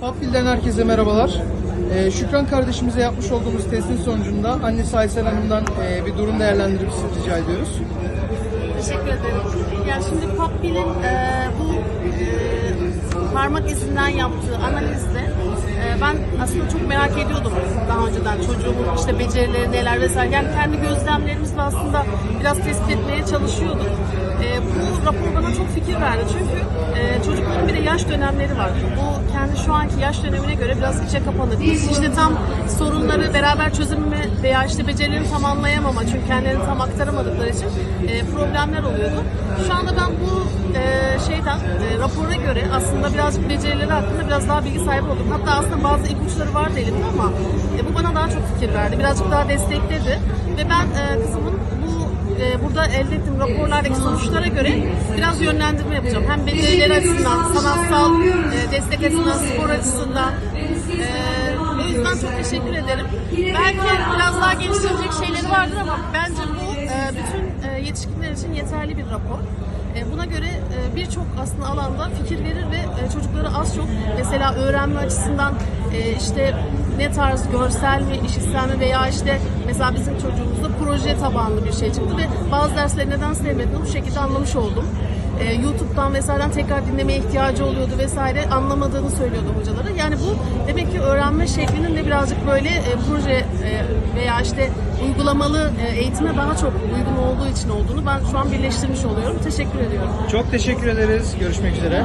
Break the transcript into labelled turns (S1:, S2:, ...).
S1: Papil'den herkese merhabalar. Ee, Şükran kardeşimize yapmış olduğumuz testin sonucunda annesi Aysel Hanım'dan e, bir durum değerlendirmesi rica ediyoruz.
S2: Teşekkür ederim. Yani şimdi Popbil'in e, bu e, parmak izinden yaptığı analizde e, ben aslında çok merak ediyordum daha önceden çocuğumun işte becerileri neler vesaire. Yani kendi gözlemlerimizle aslında çok fikir verdi çünkü e, çocukların bir de yaş dönemleri var. Bu kendi şu anki yaş dönemine göre biraz içe kapanık. İşte tam sorunları beraber çözümüme veya işte becerilerini tam anlayamama çünkü kendilerini tam aktaramadıkları için e, problemler oluyordu. Şu anda ben bu e, şeyden e, rapora göre aslında birazcık becerileri hakkında biraz daha bilgi sahibi oldum. Hatta aslında bazı ipuçları vardı elimde ama e, bu bana daha çok fikir verdi. Birazcık daha destekledi ve ben e, burada elde ettiğim raporlardaki sonuçlara göre biraz yönlendirme yapacağım. Hem becerileri açısından, sanatsal e, destek açısından, spor açısından. E, o yüzden çok teşekkür ederim. Belki biraz daha geliştirecek şeyleri vardır ama bence bu e, bütün e, yetişkinler için yeterli bir rapor. E, Buna göre e, birçok aslında alanda fikir verir ve e, çocukları az çok mesela öğrenme açısından işte ne tarz görsel mi, işitsel mi veya işte mesela bizim çocuğumuzda proje tabanlı bir şey çıktı ve bazı dersleri neden sevmediğini bu şekilde anlamış oldum. E, YouTube'dan vesaireden tekrar dinlemeye ihtiyacı oluyordu vesaire anlamadığını söylüyordu hocaları. Yani bu demek ki öğrenme şeklinin de birazcık böyle e, proje e, veya işte uygulamalı e, eğitime daha çok uygun olduğu için olduğunu ben şu an birleştirmiş oluyorum. Teşekkür ediyorum.
S1: Çok teşekkür ederiz. Görüşmek üzere.